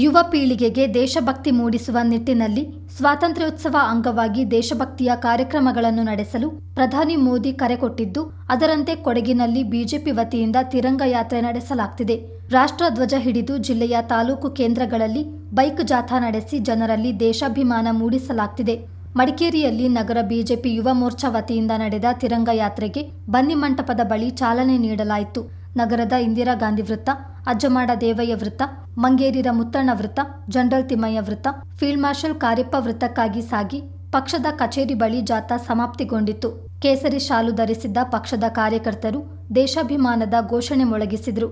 ಯುವ ಪೀಳಿಗೆಗೆ ದೇಶಭಕ್ತಿ ಮೂಡಿಸುವ ನಿಟ್ಟಿನಲ್ಲಿ ಸ್ವಾತಂತ್ರ್ಯೋತ್ಸವ ಅಂಗವಾಗಿ ದೇಶಭಕ್ತಿಯ ಕಾರ್ಯಕ್ರಮಗಳನ್ನು ನಡೆಸಲು ಪ್ರಧಾನಿ ಮೋದಿ ಕರೆ ಕೊಟ್ಟಿದ್ದು, ಅದರಂತೆ ಕೊಡಗಿನಲ್ಲಿ ಬಿಜೆಪಿ ವತಿಯಿಂದ ತಿರಂಗ ಯಾತ್ರೆ ನಡೆಸಲಾಗ್ತಿದೆ. ರಾಷ್ಟ್ರಧ್ವಜ ಹಿಡಿದು ಜಿಲ್ಲೆಯ ತಾಲೂಕು ಕೇಂದ್ರಗಳಲ್ಲಿ ಬೈಕ್ ಜಾಥಾ ನಡೆಸಿ ಜನರಲ್ಲಿ ದೇಶಾಭಿಮಾನ ಮೂಡಿಸಲಾಗ್ತಿದೆ. ಮಡಿಕೇರಿಯಲ್ಲಿ ನಗರ ಬಿಜೆಪಿ ಯುವ ಮೋರ್ಚಾ ವತಿಯಿಂದ ನಡೆದ ತಿರಂಗ ಯಾತ್ರೆಗೆ ಬನ್ನಿ ಮಂಟಪದ ಬಳಿ ಚಾಲನೆ ನೀಡಲಾಯಿತು. ನಗರದ ಇಂದಿರಾ ಗಾಂಧಿ ವೃತ್ತ, ಅಜ್ಜಮಾಡ ದೇವಯ್ಯ ವೃತ್ತ ಮಂಗೇರಿರ ಮುತ್ತಣ್ಣ ವೃತ್ತ, ಜನರಲ್ ತಿಮ್ಮಯ್ಯ ವೃತ್ತ, ಫೀಲ್ಡ್ ಮಾರ್ಷಲ್ ಕಾರ್ಯಪ್ಪ ವೃತ್ತಕ್ಕಾಗಿ ಸಾಗಿ ಪಕ್ಷದ ಕಚೇರಿ ಬಳಿ ಜಾಥಾ ಸಮಾಪ್ತಿಗೊಂಡಿತು ಕೇಸರಿ ಶಾಲು ಧರಿಸಿದ್ದ ಪಕ್ಷದ ಕಾರ್ಯಕರ್ತರು ದೇಶಾಭಿಮಾನದ ಘೋಷಣೆ ಮೊಳಗಿಸಿದರು.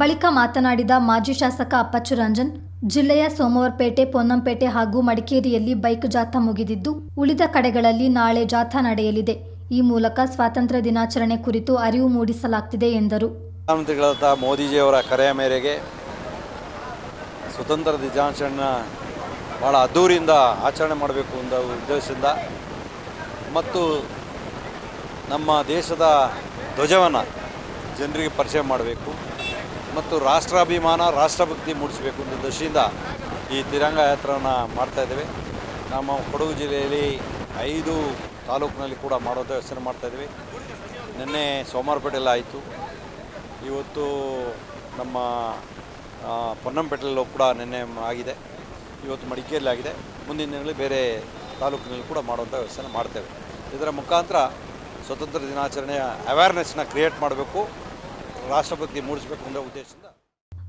ಬಳಿಕ ಮಾತನಾಡಿದ ಮಾಜಿ ಶಾಸಕ ಅಪ್ಪಚ್ಚು ರಂಜನ್ ಜಿಲ್ಲೆಯ ಸೋಮವಾರಪೇಟೆ, ಪೊನ್ನಂಪೇಟೆ ಹಾಗೂ ಮಡಿಕೇರಿಯಲ್ಲಿ ಬೈಕ್ ಜಾಥಾ ಮುಗಿದಿದ್ದು, ಉಳಿದ ಕಡೆಗಳಲ್ಲಿ ನಾಳೆ ಜಾಥಾ ನಡೆಯಲಿದೆ. ಈ ಮೂಲಕ ಸ್ವಾತಂತ್ರ್ಯ ದಿನಾಚರಣೆ ಕುರಿತು ಅರಿವು ಮೂಡಿಸಲಾಗ್ತಿದೆ ಎಂದರು. ಪ್ರಧಾನಮಂತ್ರಿಗಳಾದ ಮೋದಿಜಿಯವರ ಕರೆಯ ಮೇರೆಗೆ ಸ್ವತಂತ್ರ ದಿನಾಚರಣೆ ಭಾಳ ಅದ್ದೂರಿಯಿಂದ ಆಚರಣೆ ಮಾಡಬೇಕು ಎಂಬ ಉದ್ದೇಶದಿಂದ ಮತ್ತು ನಮ್ಮ ದೇಶದ ಧ್ವಜವನ್ನು ಜನರಿಗೆ ಪರಿಚಯ ಮಾಡಬೇಕು. ಮತ್ತು ರಾಷ್ಟ್ರಾಭಿಮಾನ, ರಾಷ್ಟ್ರಭಕ್ತಿ ಮೂಡಿಸಬೇಕು ಅನ್ನೋ ದೃಷ್ಟಿಯಿಂದ ಈ ತಿರಂಗ ಮಾಡ್ತಾ ಇದ್ದೇವೆ. ನಮ್ಮ ಕೊಡಗು ಜಿಲ್ಲೆಯಲ್ಲಿ ಐದು ತಾಲೂಕಿನಲ್ಲಿ ಕೂಡ ಮಾಡೋದು ಮಾಡ್ತಾ ಇದ್ದೀವಿ. ನಿನ್ನೆ ಸೋಮವಾರಪೇಟೆಲ್ಲ ಆಯಿತು. ಇವತ್ತು ನಮ್ಮ ಪೊನ್ನಂಪೇಟೆಯಲ್ಲೂ ಕೂಡ ನಿನ್ನೆ ಆಗಿದೆ. ಇವತ್ತು ಮಡಿಕೇರಿಯಲ್ಲಿ ಆಗಿದೆ. ಮುಂದಿನ ದಿನಗಳಲ್ಲಿ ಬೇರೆ ತಾಲೂಕಿನಲ್ಲಿ ಕೂಡ ಮಾಡುವಂಥ ವ್ಯವಸ್ಥೆನ ಮಾಡ್ತೇವೆ. ಇದರ ಮುಖಾಂತರ ಸ್ವತಂತ್ರ ದಿನಾಚರಣೆಯ ಅವೇರ್ನೆಸ್ನ ಕ್ರಿಯೇಟ್ ಮಾಡಬೇಕು. ರಾಷ್ಟ್ರಭಕ್ತಿ ಮೂಡಿಸಬೇಕು ಅನ್ನೋ ಉದ್ದೇಶದಿಂದ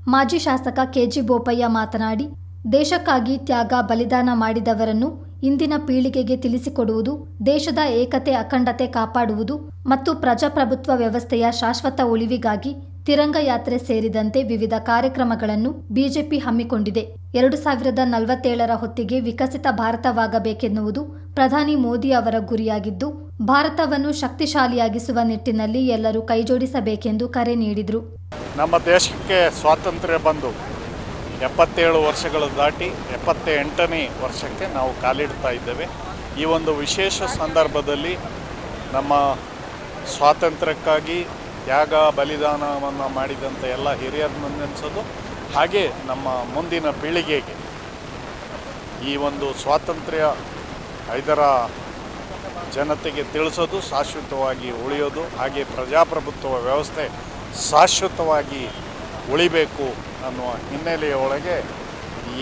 ಮಾಜಿ ಶಾಸಕ ಕೆಜಿ ಬೋಪಯ್ಯ ಮಾತನಾಡಿ, ದೇಶಕ್ಕಾಗಿ ತ್ಯಾಗ ಬಲಿದಾನ ಮಾಡಿದವರನ್ನು ಇಂದಿನ ಪೀಳಿಗೆಗೆ ತಿಳಿಸಿಕೊಡುವುದು, ದೇಶದ ಏಕತೆ ಅಖಂಡತೆ ಕಾಪಾಡುವುದು ಮತ್ತು ಪ್ರಜಾಪ್ರಭುತ್ವ ವ್ಯವಸ್ಥೆಯ ಶಾಶ್ವತ ಉಳಿವಿಗಾಗಿ ತಿರಂಗ ಯಾತ್ರೆ ಸೇರಿದಂತೆ ವಿವಿಧ ಕಾರ್ಯಕ್ರಮಗಳನ್ನು ಬಿಜೆಪಿ ಹಮ್ಮಿಕೊಂಡಿದೆ. ಎರಡು ಸಾವಿರದ ನಲವತ್ತೇಳರ ಹೊತ್ತಿಗೆ ವಿಕಸಿತ ಭಾರತವಾಗಬೇಕೆನ್ನುವುದು ಪ್ರಧಾನಿ ಮೋದಿ ಅವರ ಗುರಿಯಾಗಿದ್ದು, ಭಾರತವನ್ನು ಶಕ್ತಿಶಾಲಿಯಾಗಿಸುವ ನಿಟ್ಟಿನಲ್ಲಿ ಎಲ್ಲರೂ ಕೈಜೋಡಿಸಬೇಕೆಂದು ಕರೆ ನೀಡಿದರು. ನಮ್ಮ ದೇಶಕ್ಕೆ ಸ್ವಾತಂತ್ರ್ಯ ಬಂದು ಎಪ್ಪತ್ತೇಳು ವರ್ಷಗಳು ದಾಟಿ ಎಪ್ಪತ್ತೆಂಟನೇ ವರ್ಷಕ್ಕೆ ನಾವು ಕಾಲಿಡ್ತಾ ಇದ್ದೇವೆ. ಈ ಒಂದು ವಿಶೇಷ ಸಂದರ್ಭದಲ್ಲಿ ನಮ್ಮ ಸ್ವಾತಂತ್ರ್ಯಕ್ಕಾಗಿ ತ್ಯಾಗ, ಬಲಿದಾನವನ್ನು ಮಾಡಿದಂಥ ಎಲ್ಲ ಹಿರಿಯರನ್ನು ನೆನೆಸೋದು ಹಾಗೆ ನಮ್ಮ ಮುಂದಿನ ಪೀಳಿಗೆಗೆ ಈ ಒಂದು ಸ್ವಾತಂತ್ರ್ಯ ಇದರ ಜನತೆಗೆ ತಿಳಿಸೋದು, ಶಾಶ್ವತವಾಗಿ ಉಳಿಯೋದು, ಹಾಗೆ ಪ್ರಜಾಪ್ರಭುತ್ವ ವ್ಯವಸ್ಥೆ ಶಾಶ್ವತವಾಗಿ ಉಳಿಬೇಕು ಅನ್ನುವ ಹಿನ್ನೆಲೆಯ ಒಳಗೆ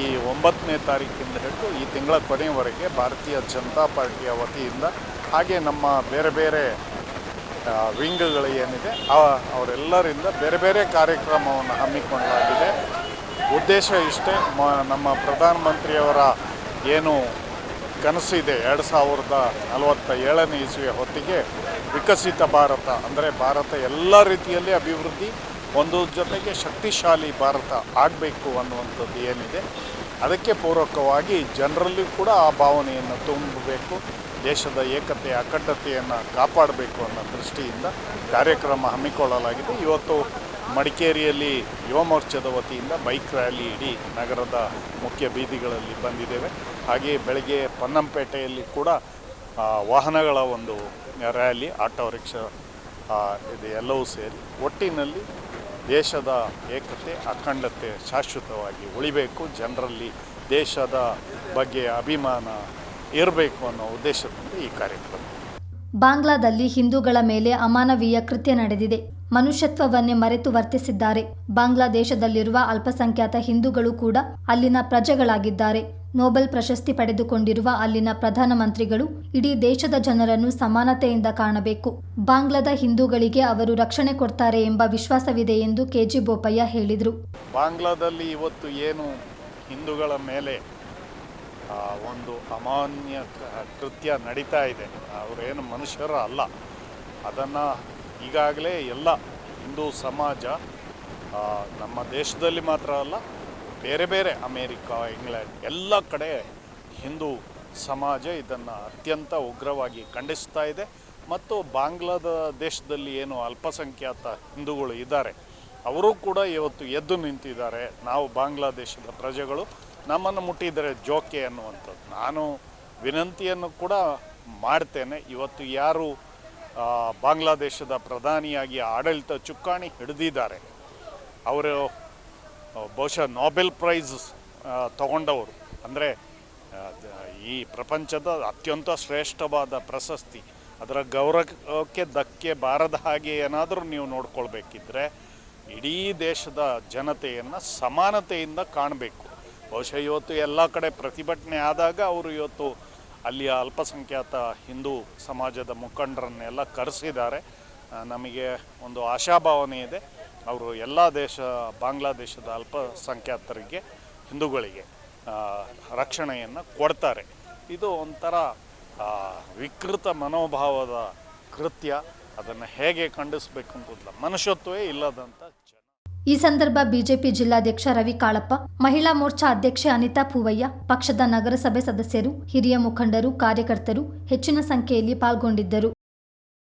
ಈ ಒಂಬತ್ತನೇ ತಾರೀಕಿಂದ ಹಿಡಿದು ಈ ತಿಂಗಳ ಕೊನೆಯವರೆಗೆ ಭಾರತೀಯ ಜನತಾ ಪಾರ್ಟಿಯ ವತಿಯಿಂದ ಹಾಗೆ ನಮ್ಮ ಬೇರೆ ಬೇರೆ ವಿಂಗ್ಗಳು ಏನಿದೆ ಅವರೆಲ್ಲರಿಂದ ಬೇರೆ ಬೇರೆ ಕಾರ್ಯಕ್ರಮವನ್ನು ಹಮ್ಮಿಕೊಳ್ಳಲಾಗಿದೆ. ಉದ್ದೇಶ ಇಷ್ಟೇ, ಮ, ನಮ್ಮ ಪ್ರಧಾನಮಂತ್ರಿಯವರ ಏನು ಕನಸಿದೆ ಎರಡು ಸಾವಿರದ ನಲವತ್ತ ಏಳನೇ ಇಸುವ ಹೊತ್ತಿಗೆ ವಿಕಸಿತ ಭಾರತ, ಅಂದರೆ ಭಾರತ ಎಲ್ಲ ರೀತಿಯಲ್ಲಿ ಅಭಿವೃದ್ಧಿ ಒಂದು ಜೊತೆಗೆ ಶಕ್ತಿಶಾಲಿ ಭಾರತ ಆಗಬೇಕು ಅನ್ನುವಂಥದ್ದು ಏನಿದೆ, ಅದಕ್ಕೆ ಪೂರಕವಾಗಿ ಜನರಲ್ಲಿ ಕೂಡ ಆ ಭಾವನೆಯನ್ನು ತುಂಬಬೇಕು, ದೇಶದ ಏಕತೆ ಅಖಂಡತೆಯನ್ನು ಕಾಪಾಡಬೇಕು ಅನ್ನೋ ದೃಷ್ಟಿಯಿಂದ ಕಾರ್ಯಕ್ರಮ ಹಮ್ಮಿಕೊಳ್ಳಲಾಗಿದೆ. ಇವತ್ತು ಮಡಿಕೇರಿಯಲ್ಲಿ ಯುವ ಮೋರ್ಚಾದ ವತಿಯಿಂದ ಬೈಕ್ ರ್ಯಾಲಿ ಇಡೀ ನಗರದ ಮುಖ್ಯ ಬೀದಿಗಳಲ್ಲಿ ಬಂದಿದ್ದೇವೆ. ಹಾಗೆಯೇ ಬೆಳಗ್ಗೆ ಪನ್ನಂಪೇಟೆಯಲ್ಲಿ ಕೂಡ ವಾಹನಗಳ ಒಂದು ರ್ಯಾಲಿ, ಆಟೋ ರಿಕ್ಷಾ ಇದು ಎಲ್ಲವೂ ಸೇರಿ ಒಟ್ಟಿನಲ್ಲಿ ದೇಶದ ಏಕತೆ, ಅಖಂಡತೆ ಶಾಶ್ವತವಾಗಿ ಉಳಿಬೇಕು. ಜನರಲ್ಲಿ ದೇಶದ ಬಗ್ಗೆ ಅಭಿಮಾನ ಇರಬೇಕು ಅನ್ನೋ ಉದ್ದೇಶದಿಂದ ಈ ಕಾರ್ಯಕ್ರಮ. ಬಾಂಗ್ಲಾದಲ್ಲಿ ಹಿಂದೂಗಳ ಮೇಲೆ ಅಮಾನವೀಯ ಕೃತ್ಯ ನಡೆದಿದೆ. ಮನುಷ್ಯತ್ವವನ್ನೇ ಮರೆತು ವರ್ತಿಸಿದ್ದಾರೆ. ಬಾಂಗ್ಲಾದೇಶದಲ್ಲಿರುವ ಅಲ್ಪಸಂಖ್ಯಾತ ಹಿಂದೂಗಳು ಕೂಡ ಅಲ್ಲಿನ ಪ್ರಜೆಗಳಾಗಿದ್ದಾರೆ. ನೊಬೆಲ್ ಪ್ರಶಸ್ತಿ ಪಡೆದುಕೊಂಡಿರುವ ಅಲ್ಲಿನ ಪ್ರಧಾನಮಂತ್ರಿಗಳು ಇಡೀ ದೇಶದ ಜನರನ್ನು ಸಮಾನತೆಯಿಂದ ಕಾಣಬೇಕು. ಬಾಂಗ್ಲಾದ ಹಿಂದೂಗಳಿಗೆ ಅವರು ರಕ್ಷಣೆ ಕೊಡ್ತಾರೆ ಎಂಬ ವಿಶ್ವಾಸವಿದೆ ಎಂದು ಕೆಜಿ ಬೋಪಯ್ಯ ಹೇಳಿದರು. ಬಾಂಗ್ಲಾದಲ್ಲಿ ಇವತ್ತು ಏನು ಹಿಂದೂಗಳ ಮೇಲೆ ಒಂದು ಅಮಾನ್ಯ ಕೃತ್ಯ ನಡೀತಾ ಇದೆ. ಅವರೇನು ಮನುಷ್ಯರ ಅಲ್ಲ. ಅದನ್ನು ಈಗಾಗಲೇ ಎಲ್ಲ ಹಿಂದೂ ಸಮಾಜ ನಮ್ಮ ದೇಶದಲ್ಲಿ ಮಾತ್ರ ಅಲ್ಲ, ಬೇರೆ ಬೇರೆ ಅಮೇರಿಕಾ, ಇಂಗ್ಲೆಂಡ್ ಎಲ್ಲ ಕಡೆ ಹಿಂದೂ ಸಮಾಜ ಇದನ್ನು ಅತ್ಯಂತ ಉಗ್ರವಾಗಿ ಖಂಡಿಸ್ತಾ ಇದೆ. ಮತ್ತು ಬಾಂಗ್ಲಾದ ದೇಶದಲ್ಲಿ ಏನು ಅಲ್ಪಸಂಖ್ಯಾತ ಹಿಂದೂಗಳು ಇದ್ದಾರೆ, ಅವರು ಕೂಡ ಇವತ್ತು ಎದ್ದು ನಿಂತಿದ್ದಾರೆ. ನಾವು ಬಾಂಗ್ಲಾದೇಶದ ಪ್ರಜೆಗಳು ನಮ್ಮನ್ನು ಮುಟ್ಟಿದರೆ ಜೋಕೆ ಅನ್ನುವಂಥದ್ದು. ನಾನು ವಿನಂತಿಯನ್ನು ಕೂಡ ಮಾಡ್ತೇನೆ. ಇವತ್ತು ಯಾರು ಬಾಂಗ್ಲಾದೇಶದ ಪ್ರಧಾನಿಯಾಗಿ ಆಡಳಿತ ಚುಕ್ಕಾಣಿ ಹಿಡಿದಿದ್ದಾರೆ, ಅವರು ಬಹುಶಃ ನೋಬೆಲ್ ಪ್ರೈಸ್ ತಗೊಂಡವರು. ಅಂದರೆ ಈ ಪ್ರಪಂಚದ ಅತ್ಯಂತ ಶ್ರೇಷ್ಠವಾದ ಪ್ರಶಸ್ತಿ, ಅದರ ಗೌರವಕ್ಕೆ ಧಕ್ಕೆ ಬಾರದ ಹಾಗೆ ಏನಾದರೂ ನೀವು ನೋಡ್ಕೊಳ್ಬೇಕಿದ್ರೆ, ಇಡೀ ದೇಶದ ಜನತೆಯನ್ನು ಸಮಾನತೆಯಿಂದ ಕಾಣಬೇಕು. ಬಹುಶಃ ಇವತ್ತು ಎಲ್ಲ ಕಡೆ ಪ್ರತಿಭಟನೆ ಆದಾಗ ಅವರು ಇವತ್ತು ಅಲ್ಲಿಯ ಅಲ್ಪಸಂಖ್ಯಾತ ಹಿಂದೂ ಸಮಾಜದ ಮುಖಂಡರನ್ನೆಲ್ಲ ಕರೆಸಿದ್ದಾರೆ. ನಮಗೆ ಒಂದು ಆಶಾಭಾವನೆ ಇದೆ. ಅವರು ಎಲ್ಲ ದೇಶ, ಬಾಂಗ್ಲಾದೇಶದ ಅಲ್ಪಸಂಖ್ಯಾತರಿಗೆ, ಹಿಂದೂಗಳಿಗೆ ರಕ್ಷಣೆಯನ್ನು ಕೊಡ್ತಾರೆ. ಇದು ಒಂಥರ ವಿಕೃತ ಮನೋಭಾವದ ಕೃತ್ಯ. ಅದನ್ನು ಹೇಗೆ ಖಂಡಿಸಬೇಕು ಗೊತ್ತಿಲ್ಲ ಮನುಷ್ಯತ್ವೇ ಇಲ್ಲದಂಥ ಈ ಸಂದರ್ಭ ಬಿಜೆಪಿ ಜಿಲ್ಲಾಧ್ಯಕ್ಷ ರವಿ ಕಾಳಪ್ಪ, ಮಹಿಳಾ ಮೋರ್ಚಾ ಅಧ್ಯಕ್ಷೆ ಅನಿತಾ ಪೂವಯ್ಯ, ಪಕ್ಷದ ನಗರಸಭೆ ಸದಸ್ಯರು, ಹಿರಿಯ ಮುಖಂಡರು, ಕಾರ್ಯಕರ್ತರು ಹೆಚ್ಚಿನ ಸಂಖ್ಯೆಯಲ್ಲಿ ಪಾಲ್ಗೊಂಡಿದ್ದರು.